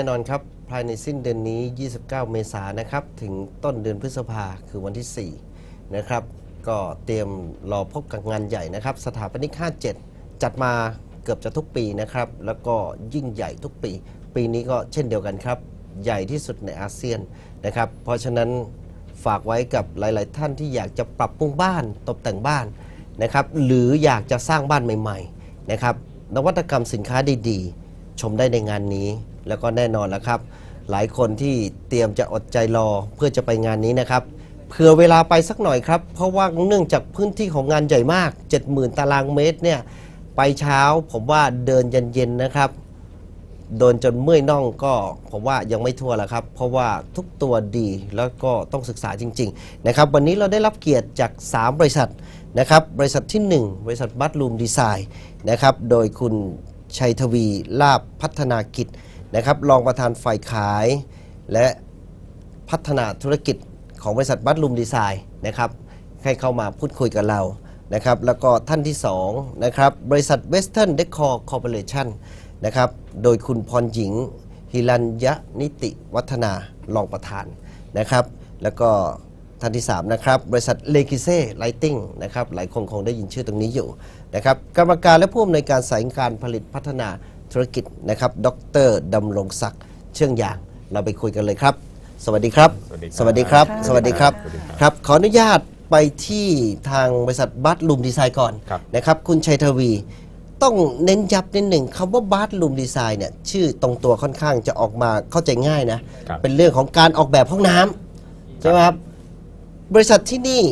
น่นอนครับ ภายในสิ้นเดือนนี้ 29 เมษายนนะครับ ถึงต้นเดือนพฤษภาคือวันที่ 4 นะครับ ก็เตรียมรอพบกับงานใหญ่นะครับ สถาปนิก 57 จัดมาเกือบจะทุกปีนะครับ แล้วก็ยิ่งใหญ่ทุกปี ปีนี้ก็เช่นเดียวกันครับ ใหญ่ที่สุดในอาเซียนนะครับ เพราะฉะนั้นฝากไว้กับหลาย ๆ ท่านที่อยากจะปรับปรุงบ้านตกแต่งบ้านนะครับ หรืออยากจะสร้างบ้านใหม่ ๆ นะครับ นวัตกรรมสินค้าดี ๆ ชมได้ในงานนี้ แล้วก็แน่นอนแล้วครับ หลายคนที่เตรียมจะอดใจรอเพื่อจะไปงานนี้นะครับเผื่อเวลาไปสักหน่อยครับ เพราะว่าเนื่องจากพื้นที่ของงานใหญ่มาก 70,000 ตารางเมตรเนี่ยไปเช้าผมว่าเดินเย็นๆนะครับโดนจนเมื่อยน่องก็ผมว่ายังไม่ทั่วแล้วครับ เพราะว่าทุกตัวดีแล้วก็ต้องศึกษาจริงๆนะครับวันนี้เราได้รับเกียรติจาก 3 บริษัทนะครับบริษัทที่ 1 บริษัทบัตลูมดีไซน์นะครับโดยคุณ ชัยทวี ลาบพัฒนากิจนะครับรองประธานฝ่ายขาย และพัฒนาธุรกิจของบริษัทบัตลูมดีไซน์นะครับให้เข้ามาพูดคุยกับเรานะครับแล้วก็ท่านที่2นะครับบริษัท Western Decor Corporation นนะครับโดยคุณพรหญิงฮิรัญยนิติวัฒนา รองประธานนะครับ แล้วก็ ท่านที่ 3 นะครับ บริษัทเลกิเซ่ไลติงนะครับหลายคนคงได้ยินชื่อตรงนี้อยู่นะครับกรรมการและผู้อำนวยการสายการผลิตพัฒนาธุรกิจนะครับ ดรดำรงศักดิ์เชื่องยาง เราไปคุยกันเลยครับ สวัสดีครับ สวัสดีครับ สวัสดีครับค่ะสวัสดีครับสวัสดีครับครับ ขออนุญาตไปที่ทางบริษัทบัตลูมดีไซน์ก่อนครับนะครับ คุณชัยทวีต้องเน้นย้ำนิดหนึ่งคำว่าบัตลูมดีไซน์เนี่ยชื่อตรงตัวค่อนข้างจะออกมาเข้าใจง่ายนะครับเป็นเรื่องของการออกแบบห้องน้ำใช่ไหมครับ บริษัทที่นี่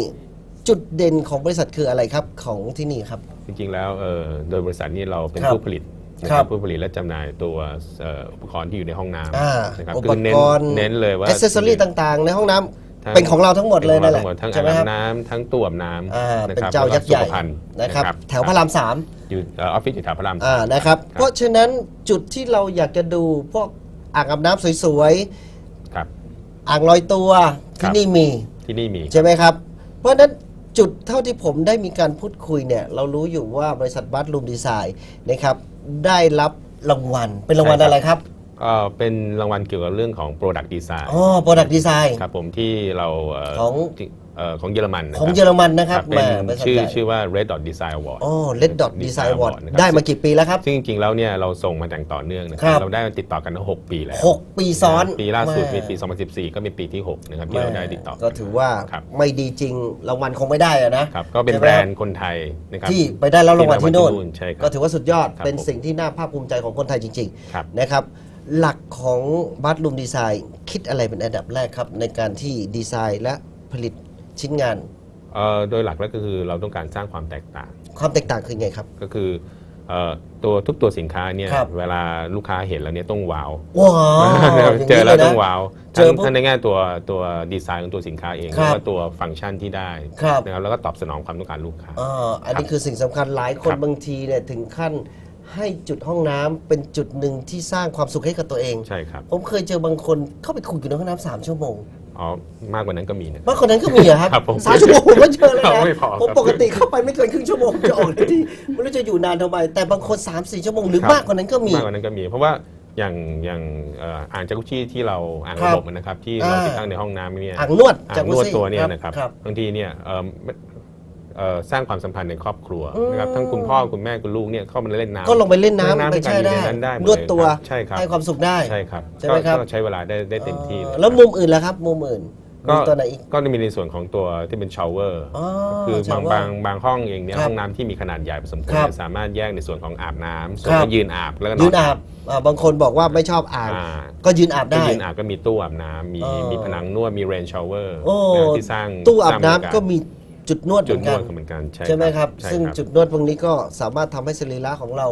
จุดเด่นของบริษัทคืออะไรครับของที่นี่ครับ จริงๆแล้วเอ่อโดยบริษัทนี้เราเป็นครับผู้ผลิตนะคครัรับบผู้ผลิตและจำหน่ายตัวเอ่ออุปกรณ์ที่อยู่ในห้องน้อ่าำนะครับอุคืปอเน้นกรณ์เน้นเลยว่า อ c เซสซอรี่ต่างๆ ในห้องน้ำทั้งเป็นของเราทั้งหมดเลยนั่นแหละป็ของราทั้งใช่อ่างไหมครับอาบน้ำทั้งตู้อาบน้อ่าำนะเป็นครับเจ้ายักษ์ใหญ่แล้วสุขภัณฑ์นะครับนะแถวพระรามสาม อยู่เออออฟฟิศอยู่แถวพระราม อ่านะครับ ครับ เพราะฉะนั้นจุดที่เราอยากจะดูพวกอ่างอาบน้ำสวยครับ ๆ อ่างลอยตัวครัที่บนี่มี ที่นี่มี ใช่ไหมครับ เพราะฉะนั้นจุดเท่าที่ผมได้มีการพูดคุยเนี่ย เรารู้อยู่ว่าบริษัทบัตลูมดีไซน์นะครับ ได้รับรางวัลเป็นรางวัลอะไรครับก็เป็นรางวัลเกี่ยวกับเรื่องของ Product Design อ๋อ Product Design ครับผมที่เราเอ่อของที่เอ่อ ของเยอรมันนะคของรับเยอรมันนะครับเป็นแหม่บริษัทชื่อใหญ่ชื่อว่า Red Dot Design Award อ๋อ Red Dot Design Award นะครับได้มากี่ปีแล้วครับ ซึ่งจริงๆแล้วเนี่ยเราส่งมาอย่างต่อเนื่องนะคครัรับบเราได้ติดต่อกันมา6ปีแล้ว 6 ปีซ้อน ปีล่าสุดแหมีปี 2014 ก็มีปีที่ 6 นะครับที่เราได้ติดต่อ ก็ถือว่าครับไม่ดีจริงรางวัลคงไม่ได้อะนะครับก็เป็นใช่ไหมแบรนด์คนไทยนะครับที่ไปได้รับรางวัลที่โน่นใช่ครับก็ถือว่าสุดยอดครับเป็นผมสิ่งที่น่าภาคภูมิใจของคนไทยจริงครับๆนะครับหลักของบัตลูมดีไซน์คิดอะไรเป็นอันดับแรกครับ ในการที่ดีไซน์และผลิต ชิ้นงานเอ่อโดยหลักแล้วก็คือเราต้องการสร้างความแตกต่าง ความแตกต่างคือไงครับ ก็คือเอ่อตัวทุกตัวสินค้าเนี่ยครับ เวลาลูกค้าเห็นแล้วเนี่ยต้องว้าวว้าวย่างเจอนี้แล้วยนะ ต้องว้าวเจทั้องปุ๊บทั้งในแง่ตัวตัวดีไซน์ของตัวสินค้าเองครัแล้วบก็ตัวฟังก์ชันที่ได้ครับ นะครับแล้วก็ตอบสนองความต้องการลูกค้า อ่าอันนี้คือสิ่งสำคัญหลายคนครับบางทีเนี่ยถึงขั้นให้จุดห้องน้ำเป็นจุดหนึ่งที่สร้างความสุขให้กับตัวเอง ใช่ครับ ผมเคยเจอบางคนเข้าไปคุยอยู่ในห้องน้ำสามชั่วโมง อ๋อมากกว่านั้นก็มีนะบางคนนั้นก็มีอะครับครับผมสามชั่วโมงผมก็เจอเลยครันะบไม่พอผมครับปกติเข้าไปไม่เกินครึ่งชั่วโมงจะออกทันทีไม่รู้จะอยู่นานทำไมแต่บางคน3ามสี่ชั่วโมงหรือครับ มากกว่านั้นก็มี มากกว่านั้นก็มี เพราะว่าอย่างอย่างเอ่ออ่างจากุชี่ที่เราอ่างครัระบบบนะครับที่เราอ่า ติดตั้งในห้องน้ำเนี่ยอ่างนวดอ่าจากงนวดซี่ตัวเนี่ยนะครับครับบางทีเนี่ยเอ่อเอ่อ สร้างความสัมพันธ์ในครอบครัวอืมนะครับทั้งคุณพ่อคุณแม่คุณลูกเนี่ยเข้ามาเล่นน้ำก็ลงไปเล่นน้ำเล่ไปด้วยกันแช่อยู่ได้ในนั้นได้หมดนวดตัวเลยครับใช่ครับให้ความสุขได้ใช่ครับใช่ไหมครับก็ก็ใช้เวลาได้ได้เต็มที่เลยแล้วมุมอื่นล่ะครับ มุมอื่นก็มีตัวไหนอีกก็จะมีในส่วนของตัวที่เป็นชาวเวอร์อ๋อคือบาง shower บางบางห้องเองเนี่ยครับห้องน้ำที่มีขนาดใหญ่พอสมควรครับเนี่ยสามารถแยกในส่วนของอาบน้ำส่วนครับก็ยืนอาบแล้วก็ยืนอาบอ่าบางคนบอกว่าไม่ชอบอ่างอ่าก็ยืนอาบก็ได้ยืนอาบก็มีตู้อาบน้ำมีเออมีผนังนวดมีเรนชาวเวอร์โอ้ที่สร้างตู้อาบน้ำสร้งก็มี จุดนวดเหจุมืดอนนกัวนดเหมือนกันใช่ใช่ไหมครับใช่ซึ่งครับจุดนวดตรงนี้ก็สามารถทำให้สรีระของเรา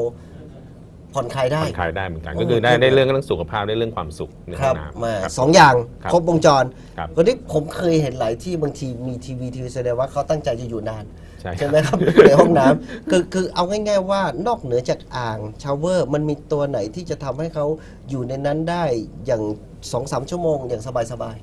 ผ่อนคลายได้ ผ่อนคลายได้เหมือนกันโอ้ก็คือได้ครับได้เรื่องเรื่องสุขภาพได้เรื่องความสุขในคห้อรับงน้ำมาครับ สองอย่างครับครบวงจรครับ วันนี้ผมเคยเห็นหลายที่บางทีมีทีวีทีวีแสดงว่าเขาตั้งใจจะอยู่นาน ใช่ใช่ไหมครับ ในห้องน้ำคือคือเอาง่าย ๆ ว่านอกเหนือจากอ่างชาวเวอร์ มันมีตัวไหนที่จะทำให้เขาอยู่ในนั้นได้อย่างสองสามชั่วโมงอย่างสบาย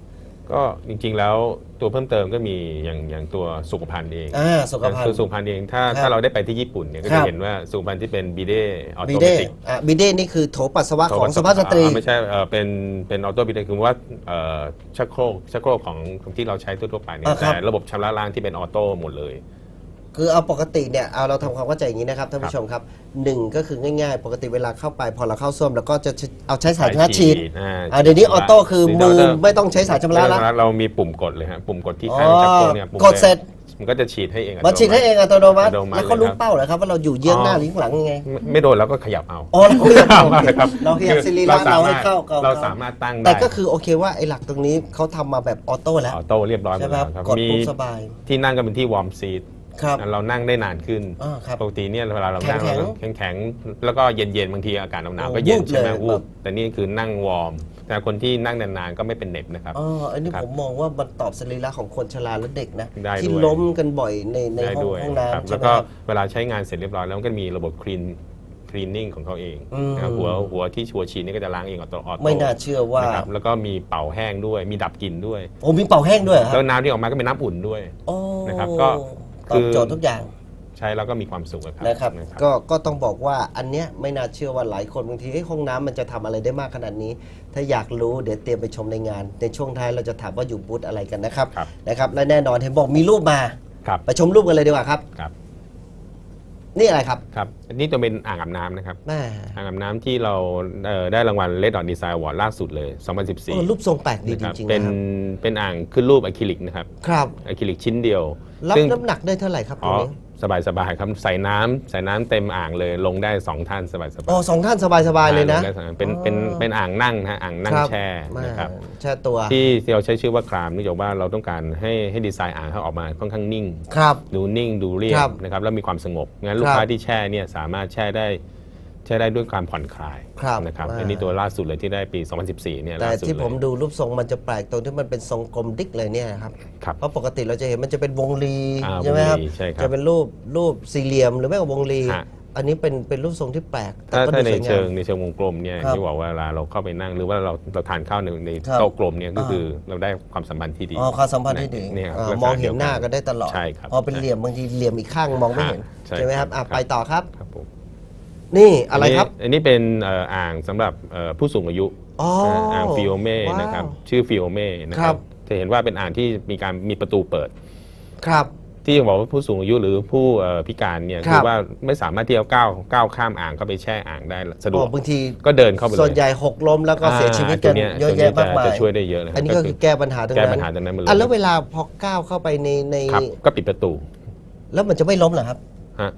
ก็จริงๆแล้วตัวเพิ่มเติมก็มีอย่างอย่างตัวสุขภัณฑ์เองอ่าสุขภัณฑ์ ตัวสุขภัณฑ์เองถ้าครับถ้าเราได้ไปที่ญี่ปุ่นเนี่ยก็ครัจะบ เห็นว่าสุขภัณฑ์ที่เป็นบีเดออบีโตเดเมติกอะบีเดนี่คือโถปัสสาวะของสุภาพสตรี ไม่ใช่เอ่อเป็นเป็นออโตบีเดคือว่าเอ่อชักโครกชักโครกของที่เราใช้ทั่วๆไปเนี่ยอ่าครับ แต่ระบบชำระล้างที่เป็นออโต้หมดเลย คือเอาปกติเนี่ยเอาเราทำความเข้าใจอย่างนี้นะครับท่านผู้ชมครับหนึ่งก็คือง่ายๆ ปกติเวลาเข้าไปพอเราเข้าส้วมเราก็จะเอาใช้สายชำระฉีดอ่าอ่าเดี๋ยวนี้ออโต้คือมือเดี๋ยวเราไม่ต้องใช้สายชำระแล้วเรามีปุ่มกดเลยฮะปุ่มกดที่ข้างอ๋อชักโครกเนี่ยปุ่มกดเสร็จ มันก็จะฉีดให้เองมันฉีดให้เองอัตโนมัติอัตโนมัติแล้วเขารู้เลยครับเป้าเหรอครับว่าเราอยู่เยื้องหน้าหรือข้างหลังยังไงไม่ไม่โดนเราก็ขยับเอาอ๋อเราขยับเอาครับเราขยับคือซีรีระเราให้เข้าเราสามารถตั้งได้แต่ก็คือโอเคว่าไอ้หลักตรงนี้เขาทำมาแบบออโต้แล้ว ออโต้เรียบร้อยหมใช่ดไหมคแล้รับวครับกดมีปุ๊บสบาย ที่นั่งก็เป็นที่วอร์มซีท ครับเรานั่งได้นานขึ้นอ่าครับปกติเนี่ยเวลาเรานั่งแข็งๆ เราแข็งแข็งๆแล้วก็เย็นเย็นๆบางทีอากาศหนาวๆโอ้ก็เย็นวูบใช่ไหมเลยวูแบบบแต่นี่คือนั่งวอร์ม แต่คนที่นั่งนานๆก็ไม่เป็นเหน็บนะครับ อ๋ออันนี้ครับผมมองว่ามันตอบสรีระของคนชราและเด็กนะ ได้ที่ด้วย ล้ล้มกันบ่อยในในได้ห้องด้วยห้องครับน้ำใช่แล้วไหมก็ครับ เวลาใช้งานเสร็จเรียบร้อยแล้วมันก็มีระบบคลีนคลีนนิ่งของเขาเองอืม นะครับหัวหัวที่ชัวร์ชีนนี่ก็จะล้างเองอัตโนมัติไม่น่าเชื่อว่านะครับแล้วก็มีเป่าแห้งด้วย มีดับกลิ่นด้วย โอ้มีเป่าแห้งด้วยเหรอคแล้รับวน้ำที่ออกมาก็เป็นน้ำอุ่นด้วยโอ้นะครับก็ ตอบโจทย์ทุกอย่าง ใช้แล้วก็มีความสุขอะครับนะครับนะครับ ก็ก็ต้องบอกว่าอันเนี้ยไม่น่าเชื่อว่าหลายคนบางทีเอ้ยห้องน้ำมันจะทำอะไรได้มากขนาดนี้ ถ้าอยากรู้เดี๋ยวเตรียมไปชมในงาน ในช่วงท้ายเราจะถามว่าอยู่บูธอะไรกันนะครับครับนะครับและแน่นอนเห็นบอกมีรูปมาครับไปชมรูปกันเลยดีกว่าครับครับ นี่อะไรครับครับอันนี้จะเป็นอ่างอาบน้ำนะครับ แม่อ่างอาบน้ำที่เราเอ่อได้รางวัล Red Dot Design Award ล่าสุดเลยเออ2014รูปทรงแปลกดีนะจครับริงๆเป็นนะครับเป็นอ่างขึ้นรูปอะคริลิกนะครับครับ อะคริลิกชิ้นเดียวรับซึ่งน้ำหนักได้เท่าไหร่ครับตรอ๋งอนี้ สบายสบายๆครับใส่น้ำใส่น้ำเต็มอ่างเลยลงได้สองท่านสบายสบายอ๋อสองท่านสบายๆเลยนะเป็นเป็นเป็นอ่างนั่งนะฮะอ่างนั่งครับแช่แม่นะครับ แช่ตัวที่ที่เราใช้ชื่อว่าครามเนื่องจากว่าเราต้องการให้ให้ดีไซน์อ่างเขาออกมาค่อนข้างนิ่ง ครับ ดูนิ่งดูเรียครับบนะครับแล้วมีความสงบงั้นลูกครับค้าที่แช่เนี่ยสามารถแช่ได้ แช่ได้ด้วยความผ่อนคลายครับนะครับอ่า อันนี้ตัวล่าสุดเลยที่ได้ปี 2014เนี่ยแต่ล่าสุดที่เลยผมดูรูปทรงมันจะแปลกตรงที่มันเป็นทรงกลมดิกเลยเนี่ยครับ ครับ เพราะปกติเราจะเห็นมันจะเป็นวงรีอ่าใช่ไหมครับ วงรีใช่ครับจะเป็นรูปรูปสี่เหลี่ยมหรือไม่ก็วงรี ฮะ อันนี้เป็นเป็นรูปทรงที่แปลกแต่ถ้าก็ถ้าดูในสวยงาเชิงม ในเชิงวงกลมเนี่ยครับที่บอกว่าเวลาเราเข้าไปนั่งหรือว่าเราเราทานข้าวในในครับโต๊ะกลมเนี่ยก็อ่า คือเราได้ความสัมพันธ์ที่ดีอ๋อความสัมพันธ์ที่ดีเนี่ยครับเออลักษณะมองเห็นหน้าดียวกันได้ตลอดใช่ครับ พอเป็นเหลี่ยมบางทีเหลี่ยมอีกข้างมองไม่เห็นฮะใช่ไหมครับอะครับไปต่อครับ ครับผม นี่อะไรครับนนี้อันนี้เป็นเอ่ออ่างสำหรับเอ่อผู้สูงอายุอ๋ออ่างฟิโอเม่ว้าวนะครับ ชื่อฟิโอเม่นะคครัรับ บ จะเห็นว่าเป็นอ่างที่มีการมีประตูเปิด ครับ ที่บอกว่าผู้สูงอายุหรือผู้เอ่อพิการเนี่ยครับคือว่าไม่สามารถที่จะก้าวก้าวข้ามอ่างเข้าไปแช่อ่างได้สะดอ๋วอกบางทีก็เดินเข้าไปเลยส่วนใหญ่หกล้มแล้วก็เสียชีวิตกันาเยอะแยะตัวมากมาย จะช่วยได้เยอะเลยอันนี้ก็คือแก้ปัญหาตรงแก้นั้นปัญหาตรงนั้นมาเลยอะแล้วเวลาพอก้าวเข้าไปในใน ครับก็ปิดประตูแล้วมันจะไม่ล้มเหรอครับ ฮะ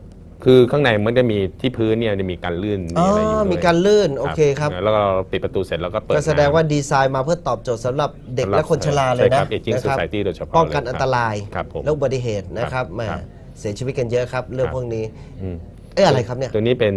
คือข้างในมันจะมีที่พื้นเนี่ยจะมีการลื่นอ๋มีออะไรอยู่ด้วยมีการลื่นโอเคครับ แล้วก็เราปิดประตูเสร็จแล้วก็เปิดก็แสดงว่าน้ำดีไซน์มาเพื่อตอบโจทย์สำหรับเด็กสำหรับและคนชราเลยใช่นะครับเอจิ้งนะสุครับสายตี้โดยเฉพาะป้องกันเลยอันตรายครับผม และอุบัติเหตุนะครับครับแหมครับเสียชีวิตกันเยอะครับ เรื่องครับ พวกนี้ อืม เอ๊ะอะไรครับเนี่ย ตัวนี้เป็น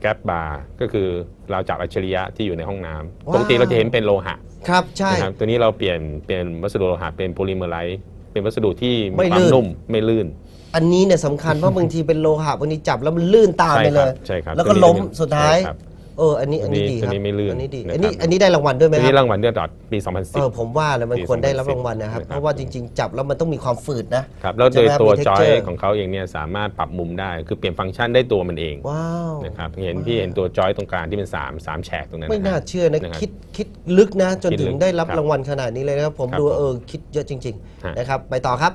แก๊ปบาร์ก็คือเราจับอัจฉริยะที่อยู่ในห้องน้ำว้าว ปกติเราจะเห็นเป็นโลหะครับใช่ นะครับตัวนี้เราเปลี่ยนเปลี่ยนวัสดุโลหะเป็นโพลิเมอร์ไลท์เป็นวัสดุที่ไม่มีความลื่นนุ่มไม่ลื่น อันนี้เนี่ยสำคัญเพราะบางทีเป็นโลหะบางทีจับแล้วมันลื่นตามไปเลย ใช่ครับแล้วก็ตัวนี้ล้มเป็นสุดท้าย ใช่ครับ เอออันนี้อันนี้ตัวนี้ดีครับตัวนี้ไม่ลื่นอันนี้ดีนะครับ อันนี้อันนี้ได้รางวัลด้วยไหมตัวคนี้รับรางวัลเดือดดอทปีเออผมว่าเลยมันปีควรได้รับ2010รางวัลนะครับนะครับ เพราะว่าจริง ๆ จับแล้วมันต้องมีความฝืดนะ2010ครับแล้วโดยใช่ไหมตัวมีจอย texture ของเขาเองเนี่ยสามารถปรับมุมได้ คือเปลี่ยนฟังก์ชันได้ตัวมันเองว้าวนะครับเห็นพี่เห็นตัวจอยตรงกลางที่เป็น3 3แฉกตรงนั้นไม่น่าะฮะ เชื่อนะนะครับคิดคิดลึกนะ จนคิดลึถึกงได้รับครับรางวัลขนาดนี้เลยนะครับผมครับดูผมเออคิดเยอะจริง ฮะ ๆนะครับไปต่อครับ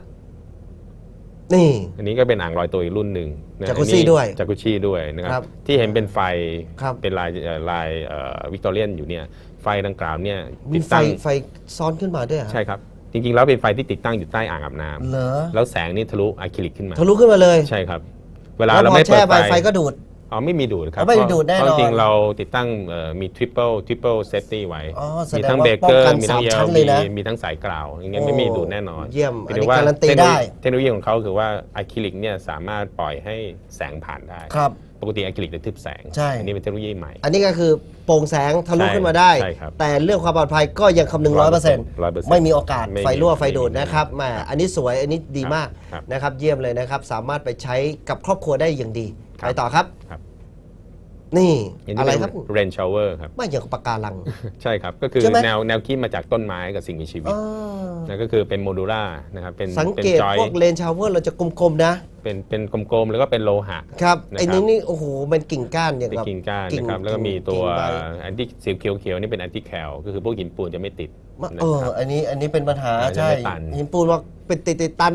นี่ อันนี้ก็เป็นอ่างลอยตัวอีกรุ่นหนึ่งนะจากุชี่อันนี้ด้วยจากุชี่ด้วยนะคครัรับบที่เห็นเป็นไฟครับ เป็นลายเอ่อลายวิกตอเรียนอยู่เนี่ยไฟดังกล่าวเนี่ยมีติดไฟตั้งไฟซ้อนขึ้นมาด้วยเหรอใช่ครับ จริงๆ แล้วเป็นไฟที่ติดตั้งอยู่ใต้อ่างอาบน้ำเหรอแล้วแสงนี่ทะลุอะคริลิกขึ้นมาทะลุขึ้นมาเลยใช่ครับ เวลาแล้วเราพอไม่เปิแช่ดไปไฟไฟก็ดูด อ๋อไม่มีดูดครับอ๋อไม่มีดูดแน่นอนเพราะจริงๆเราติดตั้งเอ่อมี triple triple safety ไว้อ๋อแสดงมีทั้งว่าเบเกอร์ป้องกันมีทั้งสามเยชั้ลนเลยนะมีมีทั้งสายกล่าวอย่างเงี้ยไม่โอ้มีดูดแน่นอน เยี่ยมหอันรืนี้ว่าการันตีเทคโนโลได้ยีเทคโนโลยีของเขาคือว่าอะคริลิกเนี่ยสามารถปล่อยให้แสงผ่านได้ครับปกติอะคริลิกจะทึบแสงใช่อันนี้เป็นเทคโนโลยีใหม่ อันนี้ก็คือโปร่งแสงทะลุใช่ขึ้นมาได้ใช่ครับแต่เรื่องความปลอดภัยก็ยังคำนึงร้อยเปอร์เซ็นต์100%ไม่มีโอกาสไม่มีไฟรั่วไฟไม่มีดูดนะครับแหมอันนี้สวยอันนี้ดีมากครับนะครับเยี่ยมเลยนะครับสามารถไปใช้กับครอบครัวได้อย่างดีครับ ไปต่อครับ ครับ นี่อย่างอะไรครับเรนชาวเวอร์ครับไม่อย่างกับปากการัง ใช่ครับ ก็คือใช่ไหมแนวแนวคิดมาจากต้นไม้กับสิ่งมีชีวิตอ่านั่นก็คือเป็นโมดูล่านะครับเป็นสังเป็นเกตจอยพวกเลนชาวเวอร์เราจะกลมๆนะ เป็นเป็นกลมๆแล้วก็เป็นโลหะครับนะครับไอ้นี้นี่โอ้โหเป็นกิ่งก้านอย่างเป็นกับกิ่งก้านกิ่งนะครับแล้วก็มีกิ่งตัวใบอันที่สีเขียวๆนี่เป็นอันที่แคลก็คือพวกหินปูนจะไม่ติด มานะเออครับอันนี้อันนี้เป็นปัญหาเออจะใช่ไม่ตันหินปูนว่าเป็นติดติดตัน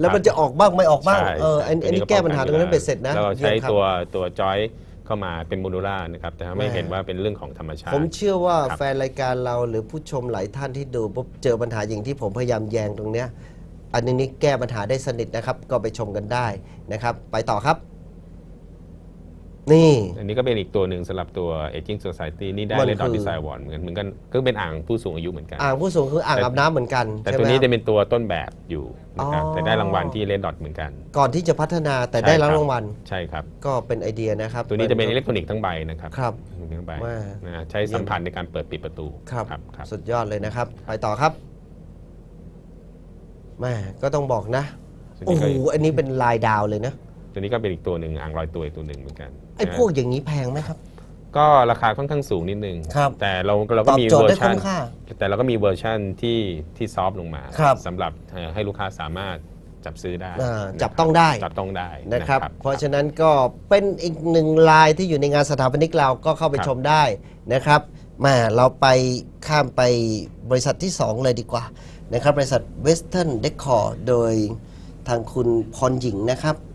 แล้วมันจะออกบ้างไม่ออกบ้างใช่เอออันอันนี้ก็แก้ปัญหาตรงนั้นป้เป็นเสร็จนะแล้วเราใช้เยี่ยมครับตัวตัวจอยเข้ามาเป็นโมดูล่านะครับแต่ไม่แม่เห็นว่าเป็นเรื่องของธรรมชาผมติเชื่อว่าครับแฟนรายการเราหรือผู้ชมหลายท่านที่ดูปุ๊บเจอปัญหาอย่างที่ผมพยายามแยงตรงเนี้ยอันนี้แก้ปัญหาได้สนิทนะครับ ก็ไปชมกันได้นะครับ ไปต่อครับ นี่ อันนี้ก็เป็นอีกตัวหนึ่งสำหรับตัว Aging Society นี่ได้มันเลดดอคือดีไซน์วอร์ดเหมือนกันเหมือนกันก็เป็นอ่างผู้สูงอายุเหมือนกัน อ่างผู้สูงคืออ่างอาบน้ำเหมือนกันแต่ใช่ตัวไหมนี้คจะรับ เป็นตัวต้นแบบอยู่นะครับอ๋อ แต่ได้รางวัลที่เลดดอทเหมือนกัน ก่อนที่จะพัฒนาแต่ได้รับรางวัลใช่ครับ ก็เป็นไอเดียนะครับตัวนี้จะเป็นอิเล็กทรอนิกส์ทั้งใบนะครับครับทั้งใบว่านะใช้สัมผัสในการเปิดปิดประตูครับครับ ครับ สุดยอดเลยนะครับ ไปต่อครับแม่ก็ต้องบอกนะ ตัวโอ้นี้โหก็อันนี้เป็นลายดาวเลยนะ ตัวนี้ก็เป็นอีกตัวหนึ่งอ่างลอยตัวอีกตัวหนึ่งเหมือนกัน ไอ้นะพวกอย่างนี้แพงไหมครับ ก็ราคาค่อนข้างสูงนิดนึง ครับแต่เราเราตก็อบมีโจทเวย์อได้ร์ชัคุ้นมค่าแต่เราก็มีเวอร์ชันที่ที่ซอฟต์ลงมาครับสำหรับเอ่อให้ลูกค้าสามารถจับซื้อได้อ่านะครับจับต้องได้ จับต้องได้นะครับ เพราะฉะนั้นก็เป็นอีกหนึ่งลายที่อยู่ในงานสถาปนิกเราก็เข้าไปชมได้นะครับแมาเราไปข้ามไปบริษัทที่ 2 เลยดีกว่านะครับ บริษัท Western Decor โดยทางคุณพรหญิงนะครับค่ะ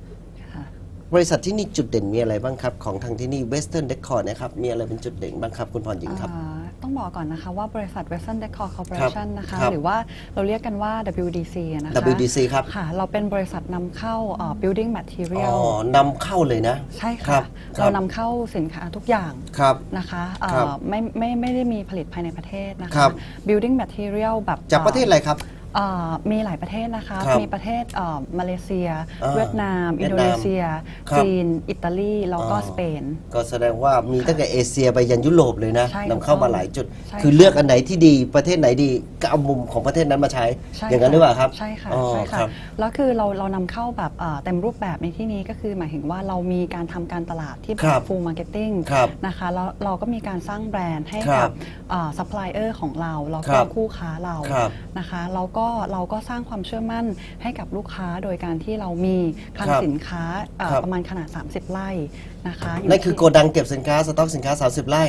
บริษัทที่นี่จุดเด่นมีอะไรบ้างครับ ของทางที่นี่ Western Decor นะครับ มีอะไรเป็นจุดเด่นบ้างครับ คุณพรหญิงครับ อ่าต้องบอกก่อนนะคะว่าบริษัท Western Decor Corporation นะคะ ครับ หรือว่าเราเรียกกันว่า WDC อะนะคะ WDC ครับ ค่ะ เราเป็นบริษัทนำเข้าเอ่อ building อ๋ material อนำเข้าเลยนะ ใช่ครัค่ะบเรานำเข้าสินค้าทุกอย่างครับ นะคะเอ่อครับไม่ไม่ไม่ได้มีผลิตภายในประเทศนะครัคะ บ building material แบบจากประเทศอะไรครับ เอ่อมีหลายประเทศนะคะ ครับมีประเทศเอ่อมาเลเซีย อ่าเวียดนาม เวีอิยนดโดนามนีเซีย ครับจีน อิตาลี แล้วก็อ๋อ สเปน ก็แสดงว่ามีตั้งแต่เอเชียไปยันยุโรปเลยนะใช่นำเข้าถูกต้มาองหลายจุด ใช่คือค่ะเลือกอันไหนที่ดีประเทศไหนดีก็เอามุมของประเทศนั้นมาใช้ ใช่อย่างนั้นหรือเปล่าครับใช่ค่ะอ๋อใช่คค่ะรับ แล้วคือเราเรานำเข้าแบบเอ่อเต็มรูปแบบในที่นี้ก็คือหมายถึงว่าเรามีการทำการตลาดที่แบครับบ full marketing ครับนะคะแล้วเราก็มีการสร้างแบรนด์ให้ครักับบซัพพลายเออร์ของเราแล้วครัก็บคู่ค้าเราครับ นะคะแล้วก็เราก็สร้างความเชื่อมั่นให้กับลูกค้าโดยการที่เรามีคลังครับสินค้าเอ่อครับ ประมาณขนาด 30 ไร่นะคะยู่นั่นคือที่ โกดังเก็บสินค้าสต็อกสินค้า 30 ไร่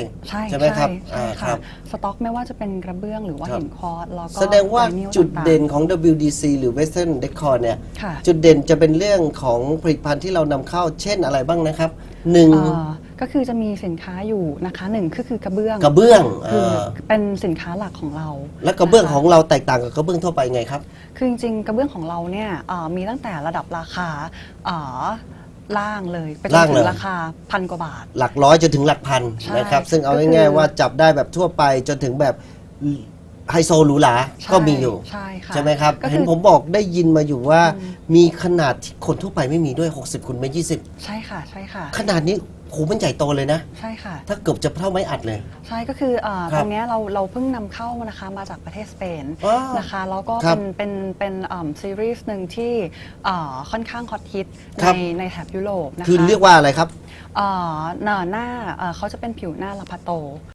ใช่ไหมครับใช่อ่าคค่ะรับ สต็อกไม่ว่าจะเป็นกระเบื้องหรือว่าครับ หินคอร์สแล้วก็แสดงว่าไนิลจุดต่างๆ เด่นของ WDC หรือ Western Decor เนี่ย ค่ะ จุดเด่นจะเป็นเรื่องของผลิตภัณฑ์ที่เรานำเข้าเช่นอะไรบ้างนะครับหนึ่ง เอ่อ ก็คือจะมีสินค้าอยู่นะคะหนึ่งก็คือกระเบื้องกระเบื้องคืออ่าเป็นสินค้าหลักของเราและกระเบื้องนคของเราแตกต่างกับกระเบื้องทั่วไปไงครับ คือจริงๆกระเบื้องของเราเนี่ยเอ่อมีตั้งแต่ระดับราคาเอ่อล่างเลยไปจนล่างถึเลยงราคาพันกว่าบาท หลักร้อยจนถึงหลักพันใช่นะครับ ซึ่งเอาก็คือ ง่ายๆว่าจับได้แบบทั่วไปจนถึงแบบไฮโซหรูหราใช่ก็มีอยู่ ใช่ค่ะ ใช่ไหมครับ ก็คือเห็นผมบอกได้ยินมาอยู่ว่ามีขนาดที่คนทั่วไปไม่มีด้วย 60คูณไม่20 ใช่ค่ะใช่ค่ะ ขนาดนี้ โหมันใหญ่โตเลยนะ ใช่ค่ะ ถ้าเกือบจะเท่าไม้อัดเลย ใช่ก็คือเอ่อครับตรงเนี้ยเราเราเพิ่งนำเข้านะคะมาจากประเทศสเปนอ๋อนะคะแล้วก็ครัเป็บนเป็นเป็นซีรีส์หนึ่งที่เอ่อค่อนข้างฮอตฮิตครัในบ ในแถบยุโรปนะคะคือเรียกว่าอะไรครับ เอ่อหน้าหน้าเอ่อเขาจะเป็นผิวหน้าลาพาโต